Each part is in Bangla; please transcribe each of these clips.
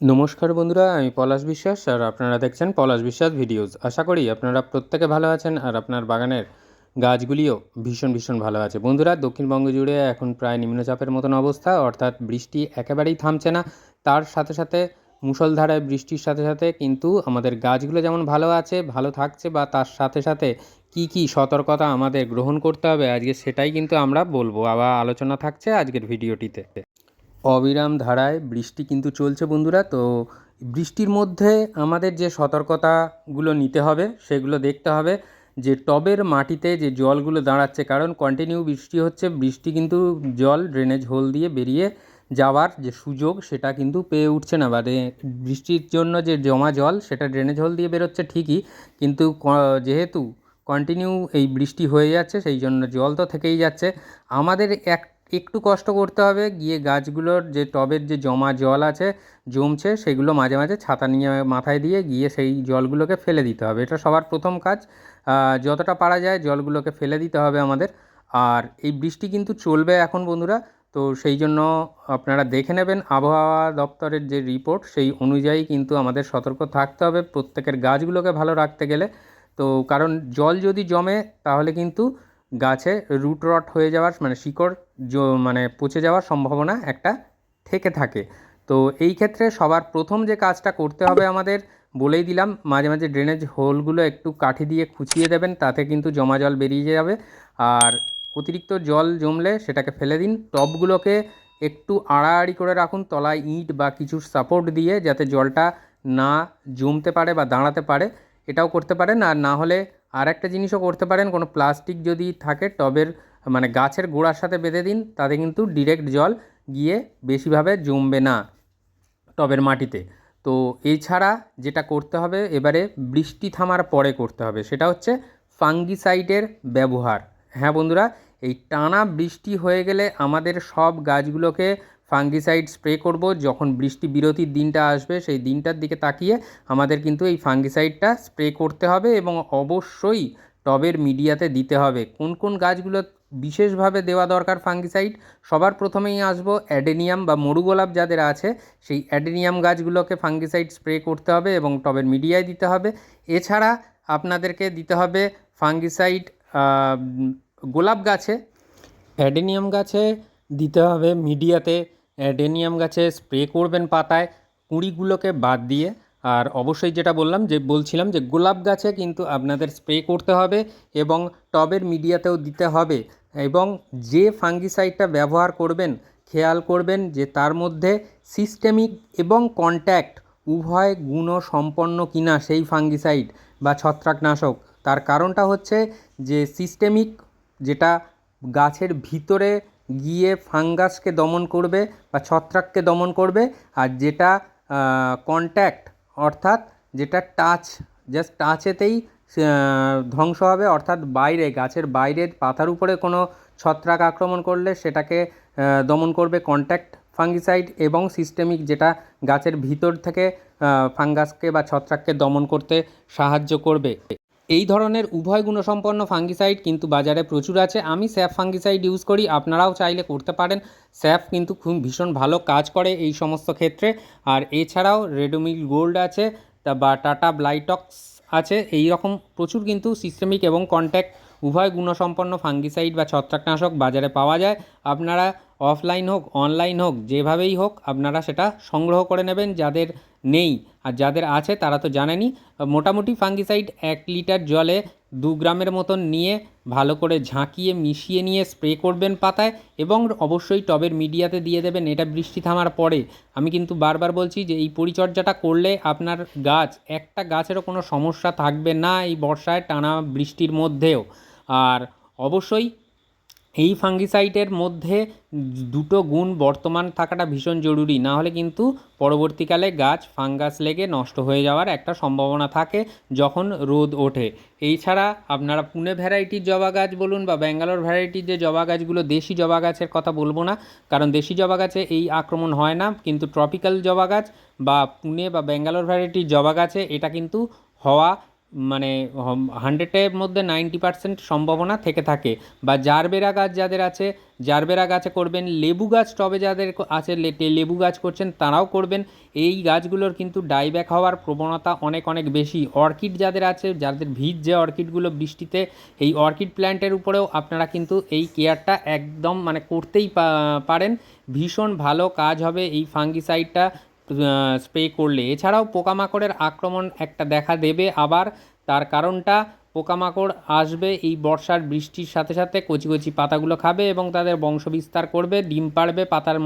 নমস্কার বন্ধুরা, আমি পলাশ বিশ্বাস আর আপনারা দেখছেন পলাশ বিশ্বাস ভিডিওস। আশা করি আপনারা প্রত্যেকে ভালো আছেন আর আপনার বাগানের গাছগুলিও ভীষণ ভীষণ ভালো আছে। বন্ধুরা, দক্ষিণবঙ্গ জুড়ে এখন প্রায় নিম্নচাপের মতন অবস্থা, অর্থাৎ বৃষ্টি একেবারেই থামছে না। তার সাথে সাথে মুষলধারায় বৃষ্টির সাথে সাথে কিন্তু আমাদের গাছগুলো যেমন ভালো আছে, ভালো থাকছে বা তার সাথে সাথে কি কি সতর্কতা আমাদের গ্রহণ করতে হবে, আজকে সেটাই কিন্তু আমরা বলব। আবার আলোচনা থাকছে আজকের ভিডিওটিতে। অবিরাম ধারায় বৃষ্টি কিন্তু চলছে বন্ধুরা, তো বৃষ্টির মধ্যে আমাদের যে সতর্কতাগুলো নিতে হবে, সেগুলো দেখতে হবে। যে টবের মাটিতে যে জলগুলো দাঁড়াচ্ছে, কারণ কন্টিনিউ বৃষ্টি হচ্ছে, বৃষ্টি কিন্তু জল ড্রেনেজ হোল দিয়ে বেরিয়ে যাওয়ার যে সুযোগ, সেটা কিন্তু পেয়ে উঠছে না। রে- বৃষ্টির জন্য যে জমা জল, সেটা ড্রেনেজ হোল দিয়ে বেরোচ্ছে ঠিকই, কিন্তু যেহেতু কন্টিনিউ এই বৃষ্টি হয়ে যাচ্ছে, সেই জন্য জল তো থেকেই যাচ্ছে। আমাদের এক একটু কষ্ট করতে হবে, গিয়ে গাছগুলোর যে টবের যে জমা জল আছে, জমছে, সেগুলো মাঝে মাঝে ছাতা নিয়ে মাথায় দিয়ে গিয়ে সেই জলগুলোকে ফেলে দিতে হবে। এটা সবার প্রথম কাজ। যতটা পারা যায় জলগুলোকে ফেলে দিতে হবে আমাদের। আর এই বৃষ্টি কিন্তু চলবে এখন বন্ধুরা, তো সেই জন্য আপনারা দেখে নেবেন আবহাওয়া দপ্তরের যে রিপোর্ট, সেই অনুযায়ী কিন্তু আমাদের সতর্ক থাকতে হবে প্রত্যেকের গাছগুলোকে ভালো রাখতে গেলে। তো কারণ জল যদি জমে, তাহলে কিন্তু গাছে রুট রট হয়ে যাওয়ার মানে শিকড় মানে পচে যাওয়ার সম্ভাবনা একটা থেকে থাকে। তো এই ক্ষেত্রে সবার প্রথম যে কাজটা করতে হবে আমাদের, বলেই দিলাম, মাঝে মাঝে ড্রেনেজ হোলগুলো একটু কাঠি দিয়ে খুঁচিয়ে দেবেন, তাতে কিন্তু জমা জল বেরিয়ে যাবে। আর অতিরিক্ত জল জমলে সেটাকে ফেলে দিন টবগুলোকে একটু আড়াআড়ি করে রাখুন, তলায় ইট বা কিছু সাপোর্ট দিয়ে, যাতে জলটা না জমতে পারে বা দাঁড়াতে পারে। এটাও করতে পারেন, আর না হলে আর একটা জিনিসও করতে পারেন, কোনো প্লাস্টিক যদি থাকে, টবের মানে গাছের গোড়ার সাথে বেঁধে দিন, তাতে কিন্তু ডিরেক্ট জল গিয়ে বেশিভাবে জমবে না টবের মাটিতে। তো এছাড়া যেটা করতে হবে, এবারে বৃষ্টি থামার পরে করতে হবে, সেটা হচ্ছে ফাঙ্গিসাইডের ব্যবহার। হ্যাঁ বন্ধুরা, এই টানা বৃষ্টি হয়ে গেলে আমাদের সব গাছগুলোকে ফাঙ্গিসাইড স্প্রে করব। যখন বৃষ্টি বিরতির দিনটা আসবে, সেই দিনটার দিকে তাকিয়ে আমাদের কিন্তু এই ফাঙ্গিসাইডটা স্প্রে করতে হবে এবং অবশ্যই টবের মিডিয়াতে দিতে হবে। কোন কোন গাছগুলো বিশেষভাবে দেওয়া দরকার ফাঙ্গিসাইড? সবার প্রথমেই আসব অ্যাডেনিয়াম বা মরুগোলাপ যাদের আছে, সেই অ্যাডেনিয়াম গাছগুলোকে ফাঙ্গিসাইড স্প্রে করতে হবে এবং টবের মিডিয়ায় দিতে হবে। এছাড়া আপনাদেরকে দিতে হবে ফাঙ্গিসাইড গোলাপ গাছে। অ্যাডেনিয়াম গাছে দিতে হবে মিডিয়াতে অ্যাডেনিয়াম গাছে স্প্রে করবেন পাতায়, কুঁড়িগুলোকে বাদ দিয়ে। আর অবশ্যই যেটা বললাম যে, বলছিলাম যে, গোলাপ গাছে কিন্তু আপনাদের স্প্রে করতে হবে এবং টবের মিডিয়াতেও দিতে হবে। এবং যে ফাঙ্গিসাইডটা ব্যবহার করবেন, খেয়াল করবেন যে, তার মধ্যে সিস্টেমিক এবং কন্ট্যাক্ট উভয় গুণসম্পন্ন কিনা সেই ফাঙ্গিসাইড বা ছত্রাকনাশক। তার কারণটা হচ্ছে যে, সিস্টেমিক যেটা গাছের ভিতরে গিয়ে ফাঙ্গাসকে দমন করবে বা ছত্রাককে দমন করবে আর যেটা কন্ট্যাক্ট অর্থাৎ যেটা টাচ জাস্ট টাচেতেই ধ্বংস হবে, অর্থাৎ বাইরে, গাছের বাইরের পাতার উপরে কোনো ছত্রাক আক্রমণ করলে সেটাকে দমন করবে কন্ট্যাক্ট ফাঙ্গিসাইড এবং সিস্টেমিক যেটা গাছের ভিতর থেকে ফাঙ্গাসকে বা ছত্রাককে দমন করতে সাহায্য করবে। এই ধরনের উভয় গুণসম্পন্ন ফাঙ্গিসাইড কিন্তু বাজারে প্রচুর আছে। আমি স্যাফ ফাঙ্গিসাইড ইউজ করি, আপনারাও চাইলে করতে পারেন। স্যাফ কিন্তু খুব ভীষণ ভালো কাজ করে এই সমস্ত ক্ষেত্রে। আর এছাড়াও রেডোমিল গোল্ড আছে বা টাটা ব্লাইটক্স আছে। এই রকম প্রচুর কিন্তু সিস্টেমিক এবং কন্ট্যাক্ট উভয় গুণসম্পন্ন ফাঙ্গিসাইড বা ছত্রাকনাশক বাজারে পাওয়া যায়। আপনারা অফলাইন হোক, অনলাইন হোক, যেভাবেই হোক, আপনারা সেটা সংগ্রহ করে নেবেন যাদের নেই। আর যাদের আছে, তারা তো জানেনই, মোটামুটি ফাঙ্গিসাইড এক লিটার জলে দু গ্রামের মতন নিয়ে ভালো করে ঝাঁকিয়ে, মিশিয়ে নিয়ে স্প্রে করবেন পাতায় এবং অবশ্যই টবের মিডিয়াতে দিয়ে দেবেন, এটা বৃষ্টি থামার পরে। আমি কিন্তু বারবার বলছি যে এই পরিচর্যাটা করলে আপনার গাছ, একটা গাছেরও কোনো সমস্যা থাকবে না এই বর্ষায় টানা বৃষ্টির মধ্যেও। আর অবশ্যই এই ফাঙ্গিসাইডের মধ্যে দুটো গুণ বর্তমান থাকাটা ভীষণ জরুরি। না হলে কিন্তু পরবর্তীকালে গাছ, ফাঙ্গাস লেগে নষ্ট হয়ে যাওয়ার একটা সম্ভাবনা থাকে যখন রোদ ওঠে। এই ছাড়া আপনারা পুনে ভ্যারাইটির জবা গাছ বলুন বা ব্যাঙ্গালোর ভ্যারাইটির যে জবা গাছগুলো, দেশি জবা গাছের কথা বলব না, কারণ দেশি জবা গাছে এই আক্রমণ হয় না, কিন্তু ট্রপিক্যাল জবা গাছ বা পুনে বা ব্যাঙ্গালোর ভ্যারাইটির জবা গাছে এটা কিন্তু হওয়া মানে হান্ড্রেডের মধ্যে নাইনটি পার্সেন্ট সম্ভাবনা থেকে থাকে। বা জারবেরা গাছ যাদের আছে, জারবেরা গাছে করবেন, লেবু গাছ টবে যাদের আছে লেবু গাছ করছেন, তারাও করবেন। এই গাছগুলোর কিন্তু ডাইব্যাক হওয়ার প্রবণতা অনেক অনেক বেশি। অর্কিড যাদের আছে, যাদের ভিজ যে অর্কিডগুলো বৃষ্টিতে, এই অর্কিড প্ল্যান্টের উপরেও আপনারা কিন্তু এই কেয়ারটা একদম মানে করতেই পারেন। ভীষণ ভালো কাজ হবে এই ফাঙ্গিসাইডটা। স্প্রে করলে। এছাড়াও পোকামাকড়ের আক্রমণ একটা দেখা দেবে। আবার তার কারণটা, পোকামাকড় আসবে এই বর্ষার বৃষ্টির সাথে সাথে, কচি কচি পাতাগুলো খাবে এবং তাদের বংশবিস্তার করবে, ডিম পাড়বে পাতার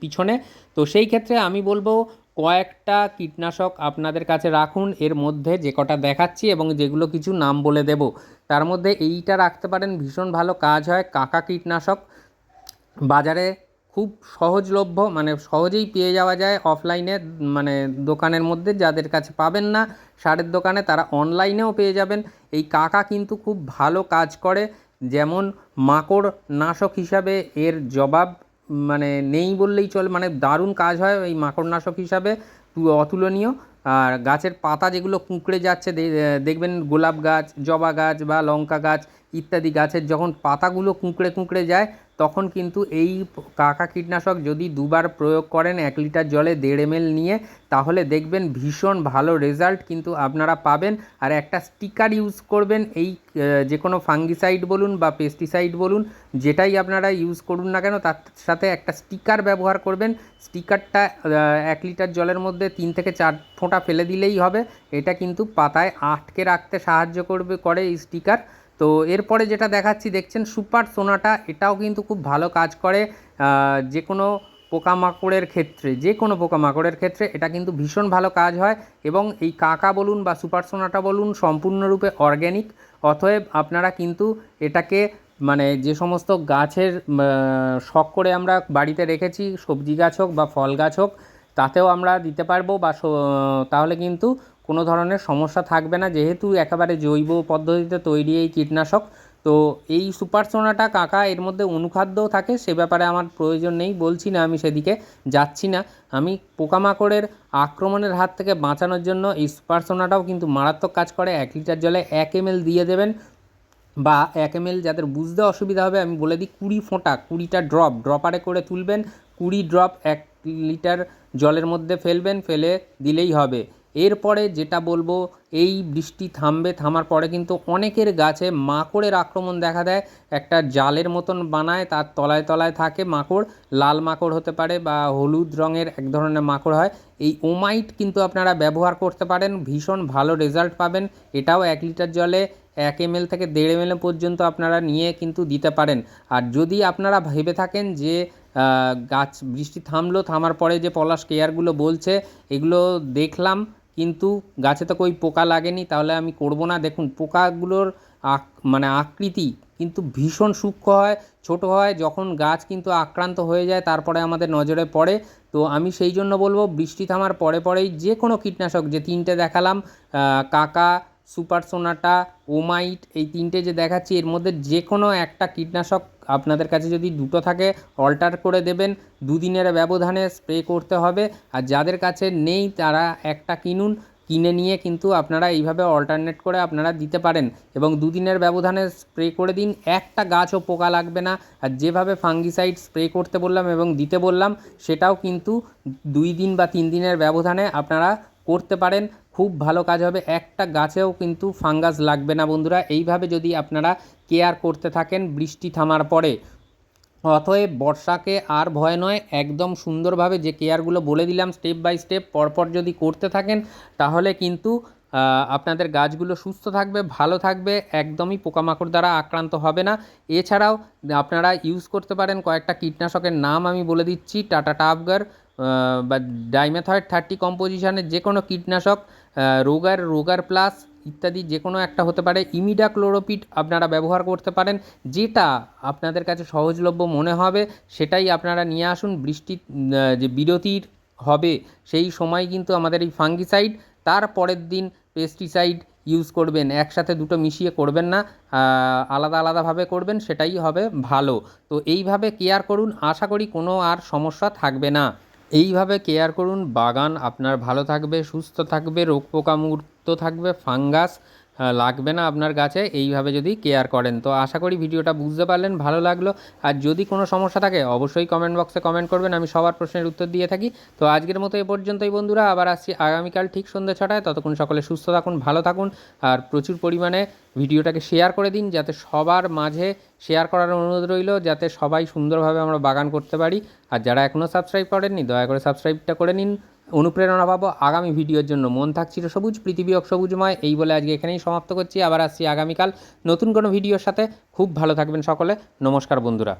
পিছনে। তো সেই ক্ষেত্রে আমি বলব, কয়েকটা কীটনাশক আপনাদের কাছে রাখুন। এর মধ্যে যে কটা দেখাচ্ছি এবং যেগুলো কিছু নাম বলে দেব। তার মধ্যে এইটা রাখতে পারেন। ভীষণ ভালো কাজ হয়। কাকা কীটনাশক। বাজারে খুব সহজলভ্য মানে সহজেই পেয়ে যাওয়া যায় অফলাইনে মানে দোকানের মধ্যে যাদের কাছে পাবেন না, সারের দোকানে তারা অনলাইনেও পেয়ে যাবেন। এই কাকা কিন্তু খুব ভালো কাজ করে, যেমন মাকড় নাশক হিসাবে এর জবাব মানে নেই বললেই চলে মানে দারুণ কাজ হয় এই মাকড়নাশক হিসাবে তু- অতুলনীয়। আর গাছের পাতা যেগুলো কুঁকড়ে যাচ্ছে দেখবেন গোলাপ গাছ, জবা গাছ বা লঙ্কা গাছ ইত্যাদি গাছের যখন পাতাগুলো কুঁকড়ে কুঁকড়ে যায়, তখন কিন্তু এই কাকা কীটনাশক যদি দুবার প্রয়োগ করেন এক লিটার জলে দেড় এমএল নিয়ে, তাহলে দেখবেন ভীষণ ভালো রেজাল্ট কিন্তু আপনারা পাবেন। আর একটা স্টিকার ইউজ করবেন, এই যে কোনো ফাঙ্গিসাইড বলুন বা পেস্টিসাইড বলুন, যেটাই আপনারা ইউজ করুন না কেন, তার সাথে একটা স্টিকার ব্যবহার করবেন। স্টিকারটা এক লিটার জলের মধ্যে তিন থেকে চার ফোঁটা ফেলে দিলেই হবে। এটা কিন্তু পাতায় আটকে রাখতে সাহায্য করবে, করে এই স্টিকার। তো এরপরে যেটা দেখাচ্ছি, দেখছেন সুপার সোনাটা, এটাও কিন্তু খুব ভালো কাজ করে। যে কোনো পোকামাকড়ের ক্ষেত্রে যে কোনো পোকামাকড়ের ক্ষেত্রে এটা কিন্তু ভীষণ ভালো কাজ হয় এবং এই কাকা বলুন বা সুপার সোনাটা বলুন সম্পূর্ণরূপে অর্গ্যানিক। অতএব আপনারা কিন্তু এটাকে মানে যে সমস্ত গাছের শখ করে আমরা বাড়িতে রেখেছি, সবজি গাছ হোক বা ফল গাছ হোক, তাতেও আমরা দিতে পারব বা তাহলে কিন্তু কোনো ধরনের সমস্যা থাকবে না। যেহেতু একেবারে জৈব পদ্ধতিতে তৈরি এই কীটনাশক, তো এই সুপার সোনাটা কাকা এর মধ্যে অনুখাদ্যও থাকে, সে ব্যাপারে আমার প্রয়োজন নেই, বলছি না আমি সেদিকে যাচ্ছি না। আমি পোকামাকড়ের আক্রমণের হাত থেকে বাঁচানোর জন্য এই সুপার সোনাটাও কিন্তু মারাত্মক কাজ করে। এক লিটার জলে এক এমএল দিয়ে দেবেন বা এক এমএল যাদের বুঝতে অসুবিধা হবে, আমি বলে দিই কুড়ি ফোঁটা, কুড়িটা ড্রপ, ড্রপারে করে তুলবেন, কুড়ি ড্রপ এক লিটার জলের মধ্যে ফেলবেন, ফেলে দিলেই হবে। এরপরে যেটা বলব, এই বৃষ্টি থামবে, থামার পরে কিন্তু অনেকের গাছে মাকড়ের আক্রমণ দেখা দেয়। একটা জালের মতন বানায়, তার তলায় তলায় থাকে মাকড়। লাল মাকড় হতে পারে বা হলুদ রঙের এক ধরনের মাকড় হয়। এই ওমাইট কিন্তু আপনারা ব্যবহার করতে পারেন, ভীষণ ভালো রেজাল্ট পাবেন। এটাও এক লিটার জলে এক এমএল থেকে দেড় এমএল পর্যন্ত আপনারা নিয়ে কিন্তু দিতে পারেন। আর যদি আপনারা ভেবে থাকেন যে গাছ বৃষ্টি থামলো, থামার পরে যে পলাশ কেয়ারগুলো বলছে, এগুলো দেখলাম কিন্তু গাছে তো কই পোকা লাগেনি, তাহলে আমি করব না। দেখুন, পোকাগুলোর আক মানে আকৃতি কিন্তু ভীষণ সূক্ষ্ম হয়, ছোট হয়, যখন গাছ কিন্তু আক্রান্ত হয়ে যায়, তারপরে আমাদের নজরে পড়ে। তো আমি সেই জন্য বলব, বৃষ্টি থামার পরে পরেই যে কোনো কীটনাশক, যে তিনটে দেখালাম কাকা সুপার সোনাটা, ওমাইট, এই তিনটে যে দেখাচ্ছি, এর মধ্যে যে কোনো একটা কীটনাশক আপনাদের কাছে যদি দুটো থাকে অল্টার করে দেবেন, দুদিনের ব্যবধানে স্প্রে করতে হবে। আর যাদের কাছে নেই, তারা একটা কিনুন, কিনে নিয়ে কিন্তু আপনারা এইভাবে অল্টারনেট করে আপনারা দিতে পারেন। এবং দুদিনের ব্যবধানে স্প্রে করে দিন, একটা গাছও পোকা লাগবে না। আর যেভাবে ফাঙ্গিসাইড স্প্রে করতে বললাম এবং দিতে বললাম, সেটাও কিন্তু দুই দিন বা তিন দিনের ব্যবধানে আপনারা করতে পারেন, খুব ভালো কাজ হবে। একটা গাছেও কিন্তু ফাঙ্গাস লাগবে না বন্ধুরা। এইভাবে যদি আপনারা কেয়ার করতে থাকেন, বৃষ্টি থামার পরে। অতএব বর্ষাকে আর ভয় নয়, একদম সুন্দরভাবে যে কেয়ারগুলো বলে দিলাম স্টেপ বাই স্টেপ পরপর যদি করতে থাকেন, তাহলে কিন্তু আপনাদের গাছগুলো সুস্থ থাকবে, ভালো থাকবে, একদমই পোকামাকড় দ্বারা আক্রান্ত হবে না। এছাড়াও, আপনারা ইউজ করতে পারেন কয়েকটা কীটনাশকের নাম আমি বলে দিচ্ছি, টাটা টাফগার বা ডাইমেথয়েড থার্টি কম্পোজিশনের যে কোনো কীটনাশক রোগার রোগার প্লাস ইত্যাদি যে কোনো একটা হতে পারে। ইমিডা ক্লোরোপিড আপনারা ব্যবহার করতে পারেন যেটা আপনাদের কাছে সহজলভ্য মনে হবে সেটাই আপনারা নিয়ে আসুন। বৃষ্টি আহ, যে বিরতির হবে সেই সময় কিন্তু আমাদের এই ফাঙ্গিসাইড তার পরের দিন পেস্টিসাইড ইউজ করবেন। একসাথে দুটো মিশিয়ে করবেন না আলাদা আলাদাভাবে করবেন সেটাই হবে ভালো। তো এইভাবে কেয়ার করুন আশা করি কোনো আর সমস্যা থাকবে না। এইভাবে কেয়ার করুন। বাগান আপনার ভালো থাকবে সুস্থ থাকবে রোগ পোকামুক্ত থাকবে ফাঙ্গাস লাগবে না আপনার গাছে এইভাবে যদি কেয়ার করেন। তো আশা করি ভিডিওটা বুঝতে পারলেন, ভালো লাগল। আর যদি কোনো সমস্যা থাকে, অবশ্যই কমেন্ট বক্সে কমেন্ট করবেন, আমি সবার প্রশ্নের উত্তর দিয়ে থাকি। তো আজকের মতো এ পর্যন্তই বন্ধুরা, আবার আসছি আগামীকাল ঠিক সন্ধ্যে ছটায়। ততক্ষণ সকলে সুস্থ থাকুন, ভালো থাকুন, আর প্রচুর পরিমাণে ভিডিওটাকে শেয়ার করে দিন, যাতে সবার মাঝে শেয়ার করার অনুরোধ রইল, যাতে সবাই সুন্দরভাবে আমরা বাগান করতে পারি। আর যারা এখনও সাবস্ক্রাইব করেননি, দয়া করে সাবস্ক্রাইবটা করে নিন। অনুপ্রেরণা পাবো আগামী ভিডিওর জন্য। মন থাকছিল সবুজ, পৃথিবী অক সবুজময় এই বলে আজকে এখানেই সমাপ্ত করছি। আবার আসছি আগামীকাল নতুন কোনো ভিডিওর সাথে। খুব ভালো থাকবেন সকলে। নমস্কার বন্ধুরা।